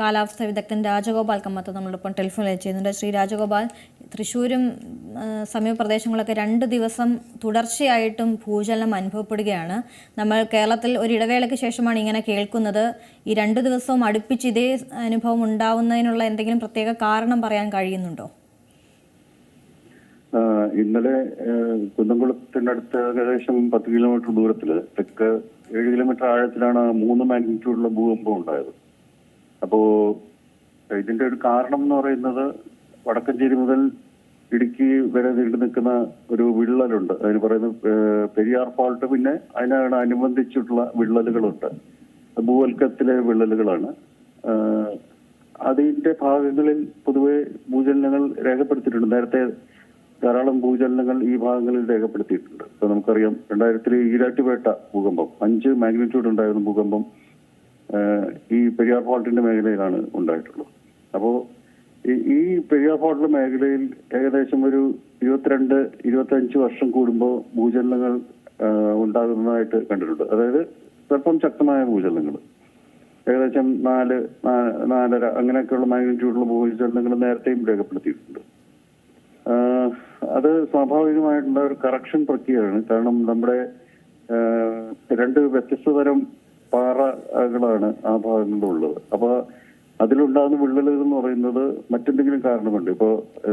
കാലാവസ്ഥ വിദഗ്ധൻ രാജഗോപാൽ കമ്മത്ത് നമ്മളോടൊപ്പം ടെലിഫോണിൽ ചെയ്യുന്നുണ്ട് ശ്രീ രാജഗോപാൽ തൃശ്ശൂരും സമീപ പ്രദേശങ്ങളൊക്കെ രണ്ട് ദിവസം തുടർച്ചയായിട്ടും ഭൂചലനം അനുഭവപ്പെടുകയാണ്. നമ്മൾ കേരളത്തിൽ ഒരു ഇടവേളയ്ക്ക് ശേഷമാണ് ഇങ്ങനെ കേൾക്കുന്നത്. ഈ രണ്ട് ദിവസവും അടുപ്പിച്ച് ഇതേ അനുഭവം ഉണ്ടാവുന്നതിനുള്ള എന്തെങ്കിലും പ്രത്യേക കാരണം പറയാൻ കഴിയുന്നുണ്ടോ? ഇന്നലെ കുന്നംകുളത്തിനടുത്ത് ഏകദേശം പത്ത് കിലോമീറ്റർ ദൂരത്തിൽ തെക്ക് ഏഴ് കിലോമീറ്റർ ആഴത്തിലാണ് മൂന്ന് മാഗ്നിറ്റ്യൂഡുള്ള ഭൂകമ്പം ഉണ്ടായത്. അപ്പോ ഇതിന്റെ ഒരു കാരണം എന്ന് പറയുന്നത് വടക്കഞ്ചേരി മുതൽ ഇടുക്കി വരെ നീണ്ടു നിൽക്കുന്ന ഒരു വിള്ളലുണ്ട്. അതിന് പറയുന്നത് പെരിയാർ ഫോൾട്ട് പിന്നെ അതിനാണ് അനുബന്ധിച്ചിട്ടുള്ള വിള്ളലുകളുണ്ട്. ഭൂവൽക്കത്തിലെ വിള്ളലുകളാണ്. അതിന്റെ ഭാഗങ്ങളിൽ പൊതുവെ ഭൂചലനങ്ങൾ രേഖപ്പെടുത്തിയിട്ടുണ്ട്. നേരത്തെ ധാരാളം ഭൂചലനങ്ങൾ ഈ ഭാഗങ്ങളിൽ രേഖപ്പെടുത്തിയിട്ടുണ്ട്. ഇപ്പൊ നമുക്കറിയാം രണ്ടായിരത്തിൽ ഈരാറ്റുപേട്ട ഭൂകമ്പം അഞ്ച് മാഗ്നിറ്റ്യൂഡ് ഉണ്ടായിരുന്ന ഭൂകമ്പം ഈ പെരിയാർ ഫോൾട്ടിന്റെ മേഖലയിലാണ് ഉണ്ടായിട്ടുള്ളത്. അപ്പോൾ ഈ- പെരിയാർ ഫോൾട്ട് മേഖലയിൽ ഏകദേശം ഒരു ഇരുപത്തിരണ്ട് ഇരുപത്തഞ്ച് വർഷം കൂടുമ്പോൾ ഭൂചലനങ്ങൾ ഉണ്ടാകുന്നതായിട്ട് കണ്ടിട്ടുണ്ട്. അതായത് സ്വല്പം ശക്തമായ ഭൂചലനങ്ങൾ. ഏകദേശം നാല് നാലര അങ്ങനെയൊക്കെയുള്ള മാഗ്നിറ്റ്യൂഡുള്ള ഭൂചലനങ്ങൾ നേരത്തെയും രേഖപ്പെടുത്തിയിട്ടുണ്ട്. അത് സ്വാഭാവികമായിട്ടുള്ള ഒരു കറക്ഷൻ പ്രക്രിയയാണ്. കാരണം നമ്മുടെ രണ്ട് വ്യത്യസ്ത തരം പാറകളാണ് ആ ഭാഗങ്ങളിലുള്ളത് അപ്പൊ അതിലുണ്ടാകുന്ന വിള്ളലുകൾ എന്ന് പറയുന്നത് മറ്റെന്തെങ്കിലും കാരണമുണ്ട്. ഇപ്പോ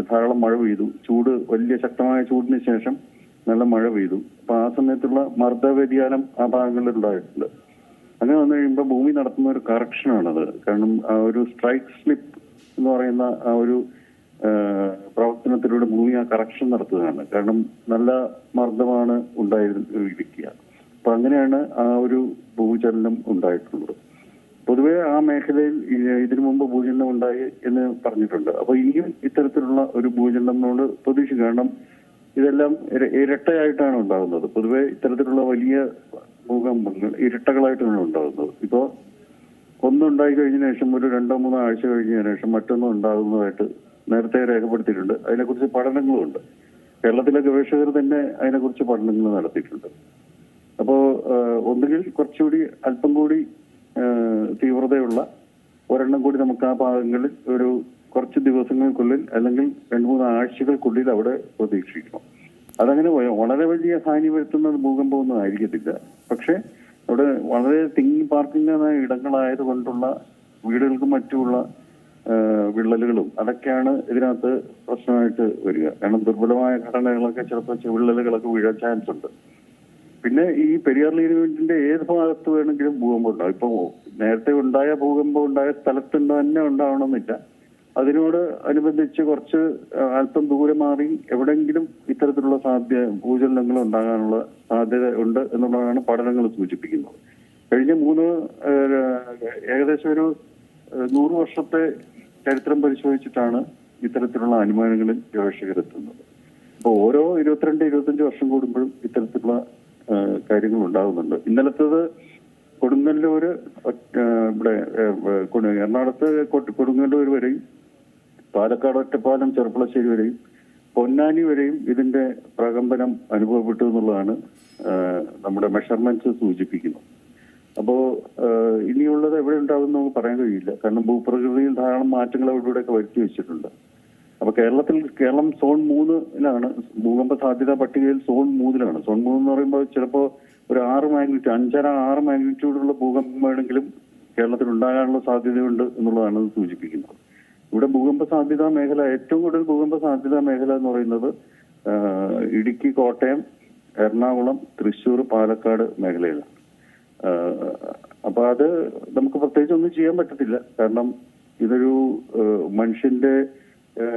ധാരാളം മഴ പെയ്തു. ചൂട് വലിയ ശക്തമായ ചൂടിന് ശേഷം നല്ല മഴ പെയ്തു. അപ്പൊ ആ സമയത്തുള്ള മർദ്ദ വ്യതിയാനം ആ ഭാഗങ്ങളിൽ ഉണ്ടായിട്ടുണ്ട് അങ്ങനെ വന്നു കഴിയുമ്പോൾ ഭൂമി നടത്തുന്ന ഒരു കറക്ഷനാണത്. കാരണം ആ ഒരു സ്ട്രൈക്ക് സ്ലിപ്പ് എന്ന് പറയുന്ന ആ ഒരു പ്രവർത്തനത്തിലൂടെ ഭൂമി ആ കറക്ഷൻ നടത്തുകയാണ്. കാരണം നല്ല മർദ്ദമാണ് ഉണ്ടായിരിക്കുക അങ്ങനെയാണ് ആ ഒരു ഭൂചലനം ഉണ്ടായിട്ടുള്ളത്. പൊതുവേ ആ മേഖലയിൽ ഇതിനു മുമ്പ് ഭൂചലനം ഉണ്ടായി എന്ന് പറഞ്ഞിട്ടുണ്ട്. അപ്പൊ ഇനിയും ഇത്തരത്തിലുള്ള ഒരു ഭൂചലനത്തോട് പ്രതീക്ഷിക്കും കാരണം ഇതെല്ലാം ഇരട്ടയായിട്ടാണ് ഉണ്ടാകുന്നത്. പൊതുവെ ഇത്തരത്തിലുള്ള വലിയ ഭൂകമ്പങ്ങൾ ഇരട്ടകളായിട്ടാണ് ഉണ്ടാകുന്നത്. ഇപ്പോ ഒന്നുണ്ടായി കഴിഞ്ഞ ശേഷം ഒരു രണ്ടോ മൂന്നോ ആഴ്ച കഴിഞ്ഞ ശേഷം മറ്റൊന്നും ഉണ്ടാകുന്നതായിട്ട് നേരത്തെ രേഖപ്പെടുത്തിയിട്ടുണ്ട്. അതിനെക്കുറിച്ച് പഠനങ്ങളുമുണ്ട് കേരളത്തിലെ ഗവേഷകർ തന്നെ അതിനെക്കുറിച്ച് പഠനങ്ങൾ നടത്തിയിട്ടുണ്ട്. അപ്പോ ഒന്നുകിൽ കുറച്ചുകൂടി അല്പം കൂടി തീവ്രതയുള്ള ഒരെണ്ണം കൂടി നമുക്ക് ആ ഭാഗങ്ങളിൽ ഒരു കുറച്ച് ദിവസങ്ങൾക്കുള്ളിൽ അല്ലെങ്കിൽ രണ്ട് മൂന്ന് ആഴ്ചകൾക്കുള്ളിൽ അവിടെ പ്രതീക്ഷിക്കണം. അതങ്ങനെ വളരെ വലിയ ഹാനി വരുത്തുന്ന ഭൂകമ്പമൊന്നും ആയിരിക്കത്തില്ല. പക്ഷെ അവിടെ വളരെ തിങ്ങി പാർക്കുന്ന ഇടങ്ങളായത് കൊണ്ടുള്ള വീടുകൾക്കും മറ്റുമുള്ള വിള്ളലുകളും അതൊക്കെയാണ് ഇതിനകത്ത് പ്രശ്നമായിട്ട് വരിക. കാരണം ദുർബലമായ ഘടനകളൊക്കെ ചിലപ്പോൾ വിള്ളലുകളൊക്കെ വീഴാൻ ചാൻസ് ഉണ്ട് പിന്നെ ഈ പെരിയാർ ലീനിമെന്റിന്റെ ഏത് ഭാഗത്ത് വേണമെങ്കിലും ഭൂകമ്പം ഉണ്ടാവും. ഇപ്പൊ നേരത്തെ ഉണ്ടായ ഭൂകമ്പം ഉണ്ടായ സ്ഥലത്ത് തന്നെ ഉണ്ടാവണമെന്നില്ല. അതിനോട് അനുബന്ധിച്ച് കുറച്ച് അല്പം ദൂരെ മാറി എവിടെങ്കിലും ഇത്തരത്തിലുള്ള സാധ്യ ഭൂചലനങ്ങൾ ഉണ്ടാകാനുള്ള സാധ്യത ഉണ്ട് എന്നുള്ളതാണ് പഠനങ്ങൾ സൂചിപ്പിക്കുന്നത്. കഴിഞ്ഞ മൂന്ന് ഏകദേശം ഒരു നൂറ് വർഷത്തെ ചരിത്രം പരിശോധിച്ചിട്ടാണ് ഇത്തരത്തിലുള്ള അനുമാനങ്ങളിൽ ഗവേഷകരെത്തുന്നത്. അപ്പോൾ ഓരോ ഇരുപത്തിരണ്ട് ഇരുപത്തഞ്ച് വർഷം കൂടുമ്പോഴും ഇത്തരത്തിലുള്ള കാര്യങ്ങൾ ഉണ്ടാകുന്നുണ്ട്. ഇന്നലത്തത് കൊടുങ്ങല്ലൂർ ഇവിടെ എറണാകുളത്ത് കൊടുങ്ങല്ലൂർ വരെയും പാലക്കാട് ഒറ്റപ്പാലം ചെറുപ്പളശ്ശേരി വരെയും പൊന്നാനി വരെയും ഇതിന്റെ പ്രകമ്പനം അനുഭവപ്പെട്ടു എന്നുള്ളതാണ് നമ്മുടെ മെഷർമെന്റ്സ് സൂചിപ്പിക്കുന്നത്. അപ്പോ ഇനിയുള്ളത് എവിടെ ഉണ്ടാകും നമുക്ക് പറയാൻ കഴിയില്ല. കാരണം ഭൂപ്രകൃതിയിൽ ധാരാളം മാറ്റങ്ങൾ അവിടെ അവിടെയൊക്കെ വരുത്തി വെച്ചിട്ടുണ്ട്. അപ്പൊ കേരളത്തിൽ കേരളം സോൺ മൂന്നിലാണ് ഭൂകമ്പ സാധ്യതാ പട്ടികയിൽ സോൺ മൂന്നിലാണ്. സോൺ മൂന്ന് എന്ന് പറയുമ്പോൾ ചിലപ്പോ ഒരു ആറ് മാഗ്നിറ്റ്യൂഡ് അഞ്ചര ആറ് മാഗ്നിറ്റ്യൂഡുള്ള ഭൂകമ്പം വേണമെങ്കിലും കേരളത്തിൽ ഉണ്ടാകാനുള്ള സാധ്യതയുണ്ട് എന്നുള്ളതാണ് സൂചിപ്പിക്കുന്നത്. ഇവിടെ ഭൂകമ്പ സാധ്യതാ മേഖല ഏറ്റവും കൂടുതൽ ഭൂകമ്പ സാധ്യതാ മേഖല എന്ന് പറയുന്നത് ഇടുക്കി കോട്ടയം എറണാകുളം തൃശ്ശൂർ പാലക്കാട് മേഖലയിലാണ്. അപ്പൊ അത് നമുക്ക് പ്രത്യേകിച്ച് ഒന്നും ചെയ്യാൻ പറ്റത്തില്ല. കാരണം ഇതൊരു മനുഷ്യന്റെ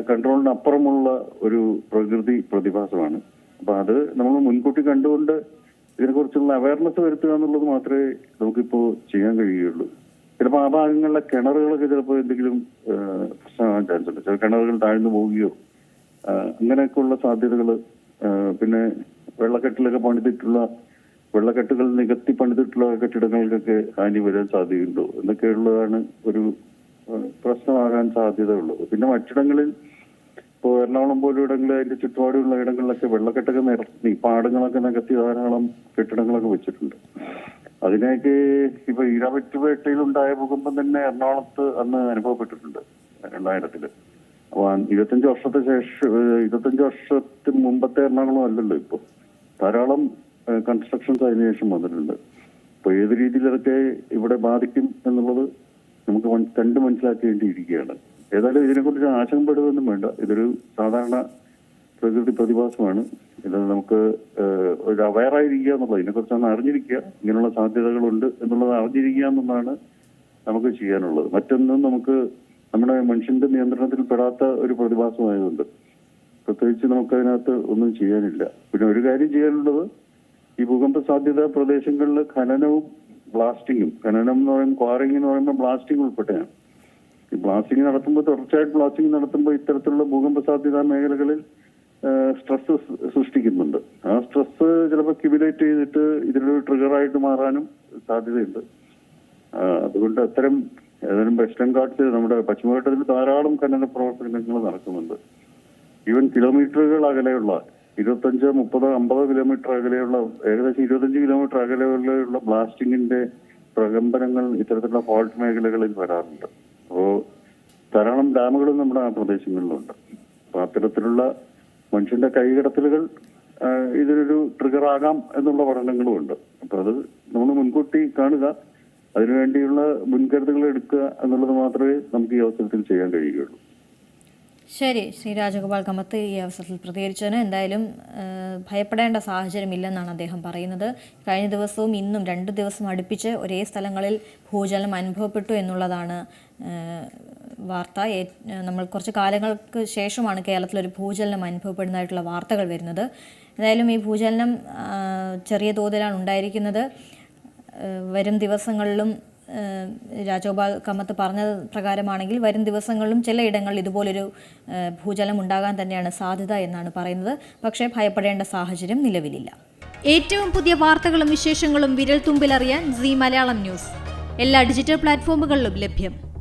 കൺട്രോളിന് അപ്പുറമുള്ള ഒരു പ്രകൃതി പ്രതിഭാസമാണ്. അപ്പൊ അത് നമ്മൾ മുൻകൂട്ടി കണ്ടുകൊണ്ട് ഇതിനെക്കുറിച്ചുള്ള അവയർനെസ് വരുത്തുക എന്നുള്ളത് മാത്രമേ നമുക്കിപ്പോ ചെയ്യാൻ കഴിയുള്ളൂ ചിലപ്പോൾ ആ ഭാഗങ്ങളിലെ കിണറുകളൊക്കെ ചിലപ്പോൾ എന്തെങ്കിലും പ്രശ്നമാകാൻ ചാൻസ് ഉണ്ട്. ചില കിണറുകൾ താഴ്ന്നു പോവുകയോ അങ്ങനെയൊക്കെ അങ്ങനെയൊക്കെയുള്ള സാധ്യതകൾ പിന്നെ വെള്ളക്കെട്ടിലൊക്കെ പണിതിട്ടുള്ള വെള്ളക്കെട്ടുകൾ നികത്തി പണിതിട്ടുള്ള കെട്ടിടങ്ങൾക്കൊക്കെ ഹാനി വരാൻ സാധ്യതയുണ്ടോ? എന്നൊക്കെയുള്ളതാണ് ഒരു പ്രശ്നമാകാൻ സാധ്യതയുള്ളൂ പിന്നെ മറ്റിടങ്ങളിൽ ഇപ്പോൾ എറണാകുളം പോലും ഇടങ്ങളിൽ അതിന്റെ ചുറ്റുപാടുള്ള ഇടങ്ങളിലൊക്കെ വെള്ളക്കെട്ടൊക്കെ നിരത്തി പാടങ്ങളൊക്കെ നികത്തി ധാരാളം കെട്ടിടങ്ങളൊക്കെ വെച്ചിട്ടുണ്ട്. അതിനേക്ക് ഇപ്പൊ ഈരാവറ്റുപേട്ടയിലുണ്ടായ ഭൂകമ്പം തന്നെ എറണാകുളത്ത് അന്ന് അനുഭവപ്പെട്ടിട്ടുണ്ട് രണ്ടായിരത്തിൽ. അപ്പൊ ഇരുപത്തഞ്ച് വർഷത്തെ ശേഷം ഇരുപത്തഞ്ച് വർഷത്തിന് മുമ്പത്തെ എറണാകുളം അല്ലല്ലോ ഇപ്പൊ. ധാരാളം കൺസ്ട്രക്ഷൻസ് അതിനുശേഷം വന്നിട്ടുണ്ട്. അപ്പൊ ഏത് രീതിയിലൊക്കെ ഇവിടെ ബാധിക്കും എന്നുള്ളത് നമുക്ക് കണ്ട് മനസ്സിലാക്കേണ്ടിയിരിക്കുകയാണ് ഏതായാലും ഇതിനെക്കുറിച്ച് ആശങ്കപ്പെടുകയൊന്നും വേണ്ട. ഇതൊരു സാധാരണ പ്രകൃതി പ്രതിഭാസമാണ്. ഇത് നമുക്ക് ഒരു അവയറായിരിക്കുക എന്നുള്ളത് ഇതിനെക്കുറിച്ചൊന്ന് അറിഞ്ഞിരിക്കുക. ഇങ്ങനെയുള്ള സാധ്യതകളുണ്ട് എന്നുള്ളത് അറിഞ്ഞിരിക്കുക എന്നുള്ളതാണ് നമുക്ക് ചെയ്യാനുള്ളത്. മറ്റൊന്നും നമുക്ക് നമ്മുടെ മനുഷ്യന്റെ നിയന്ത്രണത്തിൽ പെടാത്ത ഒരു പ്രതിഭാസമായതുകൊണ്ട് പ്രത്യേകിച്ച് നമുക്കതിനകത്ത് ഒന്നും ചെയ്യാനില്ല. പിന്നെ ഒരു കാര്യം ചെയ്യാനുള്ളത് ഈ ഭൂകമ്പ സാധ്യത പ്രദേശങ്ങളിൽ ഖനനവും ബ്ലാസ്റ്റിങ്ങും. ഖനനം എന്ന് പറയുമ്പോൾ ക്വാറിംഗ് എന്ന് പറയുമ്പോൾ ബ്ലാസ്റ്റിംഗ് ഉൾപ്പെട്ടെയാണ് ഈ ബ്ലാസ്റ്റിംഗ് നടത്തുമ്പോൾ തുടർച്ചയായിട്ട് ബ്ലാസ്റ്റിംഗ് നടത്തുമ്പോൾ ഇത്തരത്തിലുള്ള ഭൂകമ്പ സാധ്യതാ മേഖലകളിൽ സ്ട്രെസ് സൃഷ്ടിക്കുന്നുണ്ട്. ആ സ്ട്രെസ് ചിലപ്പോൾ ക്യുബിലേറ്റ് ചെയ്തിട്ട് ഇതിലൊരു ട്രിഗറായിട്ട് മാറാനും സാധ്യതയുണ്ട്. അതുകൊണ്ട് അത്തരം ഏതായാലും വെസ്റ്റേൺ ഘാട്ട്സ് നമ്മുടെ പശ്ചിമഘട്ടത്തിൽ ധാരാളം ഖനന പ്രവർത്തനങ്ങൾ നടക്കുന്നുണ്ട്. ഈവൻ കിലോമീറ്ററുകൾ അകലെയുള്ള ഇരുപത്തഞ്ച് മുപ്പത് അമ്പത് കിലോമീറ്റർ അകലെയുള്ള ഏകദേശം ഇരുപത്തഞ്ച് കിലോമീറ്റർ അകലെയുള്ള ബ്ലാസ്റ്റിങ്ങിന്റെ പ്രകമ്പനങ്ങൾ ഇത്തരത്തിലുള്ള ഫോൾട്ട് മേഖലകളിൽ വരാറുണ്ട്. അപ്പോ ധാരാളം ഡാമുകളും നമ്മുടെ ആ പ്രദേശങ്ങളിലുണ്ട്. അപ്പൊ അത്തരത്തിലുള്ള മനുഷ്യന്റെ കൈകടത്തലുകൾ ഇതിനൊരു ട്രിഗർ ആകാം എന്നുള്ള പഠനങ്ങളും ഉണ്ട്. അപ്പൊ അത് നമ്മൾ മുൻകൂട്ടി കാണുക. അതിനുവേണ്ടിയുള്ള മുൻകരുതലുകൾ എടുക്കുക എന്നുള്ളത് മാത്രമേ നമുക്ക് ഈ അവസരത്തിൽ ചെയ്യാൻ കഴിയുകയുള്ളൂ. ശരി ശ്രീ രാജഗോപാൽ കമത്ത് ഈ അവസരത്തിൽ പ്രതികരിച്ചതിന് എന്തായാലും ഭയപ്പെടേണ്ട സാഹചര്യമില്ലെന്നാണ് അദ്ദേഹം പറയുന്നത്. കഴിഞ്ഞ ദിവസവും ഇന്നും രണ്ട് ദിവസം അടുപ്പിച്ച് ഒരേ സ്ഥലങ്ങളിൽ ഭൂചലനം അനുഭവപ്പെട്ടു എന്നുള്ളതാണ് വാർത്ത. നമ്മൾ കുറച്ച് കാലങ്ങൾക്ക് ശേഷമാണ് കേരളത്തിൽ ഒരു ഭൂചലനം അനുഭവപ്പെടുന്നതായിട്ടുള്ള വാർത്തകൾ വരുന്നത്. എന്തായാലും ഈ ഭൂചലനം ചെറിയ തോതിലാണ് ഉണ്ടായിരിക്കുന്നത്. വരും ദിവസങ്ങളിലും രാജഗോപാൽ കമ്മത്ത് പറഞ്ഞ പ്രകാരമാണെങ്കിൽ വരും ദിവസങ്ങളിലും ചിലയിടങ്ങളിൽ ഇതുപോലൊരു ഭൂചലനം ഉണ്ടാകാൻ തന്നെയാണ് സാധ്യത എന്നാണ് പറയുന്നത്. പക്ഷേ ഭയപ്പെടേണ്ട സാഹചര്യം നിലവിലില്ല. ഏറ്റവും പുതിയ വാർത്തകളും വിശേഷങ്ങളും വിരൽ തുമ്പിലറിയാൻ സി മലയാളം ന്യൂസ്. എല്ലാ ഡിജിറ്റൽ പ്ലാറ്റ്ഫോമുകളിലും ലഭ്യം.